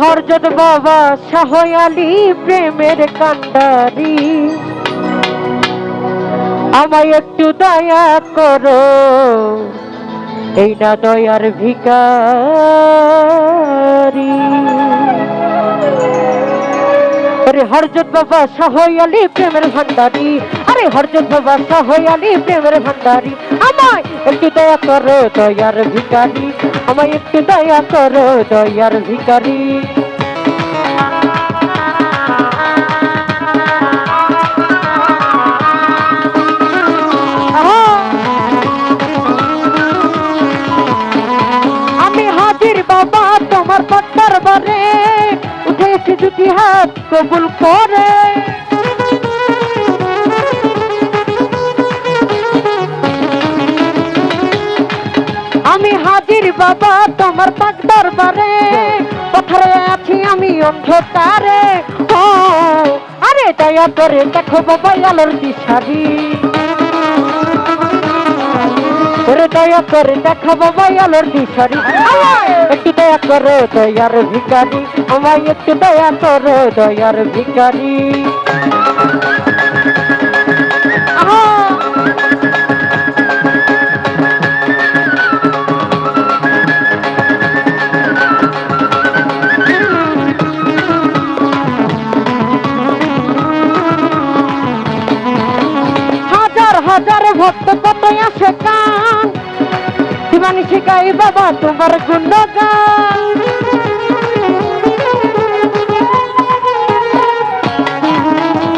হরজত বাবা শাহয়ালি প্রেমের কান্ডারি। আমায় একটু দয়া করো এই না দয়ার ভিকারি। হরজত বাবা শাহয়ালি প্রেমের ভান্ডারি। আরে হরজত বাবা শাহয়ালি প্রেমের ভান্ডারি। আমায় একটু দয়া করো, দয়ার ভিকারি আমায় একটু দয়া করো, দয়ার ভিকারি দুটি হাত কবুল করে। আমি হাজির বাবা তোমার পাক দরবারে। পথরে আছি আমি অন্ধকারে। ও, আরে দয়া করে দেখো বাবা আলোর দিশারি। দয়া করে দেখো বাবা আলোর একটু দয়া করো দয়ার ভিকারি আমায় একটু দয়া করো দয়ার ভিকারি ভক্ত কত আসে কান। দিবানি শিখাই বাবা তোমার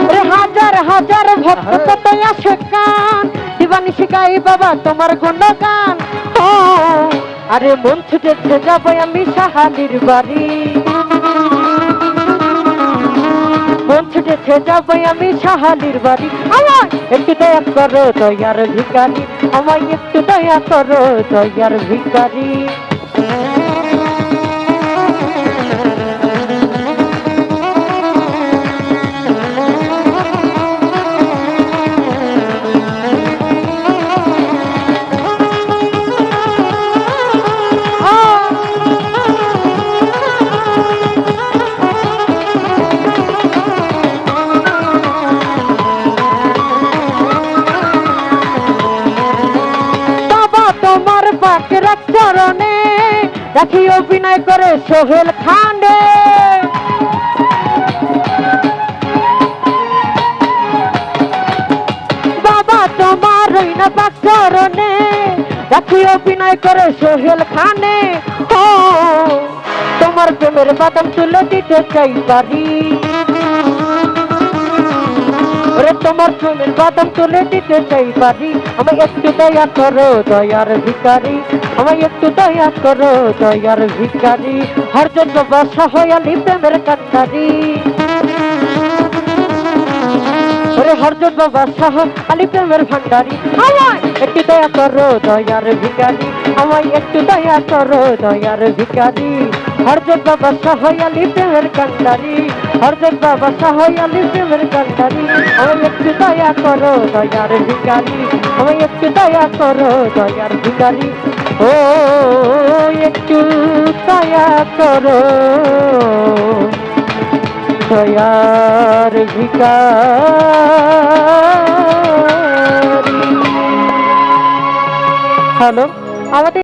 ওরে হাজার হাজার ভক্ত কত আসে কান। দিবানি শিখাই বাবা তোমার গুণগান। ও, আরে মন ছুটেছে যাব আমি সাহালির বাড়ি। মন ছুটেছে যাব আমি সাহালির বাড়ি। আমায় একটু দয়া করো, দয়ার ভিকারি আমায় একটু দয়া করো, দয়ার ভিকারি রাখি অভিনয় করে সোহেল খান্ডে। বাবা তোমার রইনা পাক চরণে রাখি অভিনয় করে সোহেল খানে ও, তোমার প্রেমের বাদাম তুলে দিতে চাই পারি তোমার প্রেমের বাদাম তুলে দিতে চাই পারি আমায় একটু দয়া করো, দয়ার ভিকারি আমায় একটু দয়া করো, দয়ার ভিকারি হরজন বাবা সহয়ালি প্রেমের কান্ডারি ওরে হরজন বাবা সহ আলি প্রেমের ভান্ডারি। একটু দয়া করো, দয়ার ভিকারি আমায় একটু দয়া করো, দয়ার ভিকারি হরজন বাবা সহ আলি প্রেমের কান্ডারি হরজন বাবা সহ আলি প্রেমের কান্ডারি আমায় একটু দয়া করো, দয়ার ভিকারি আমায় একটু দয়া করো, দয়ার ভিকারি ও একটু দয়া করো। দয়ার ভিকারি হ্যালো আমাদের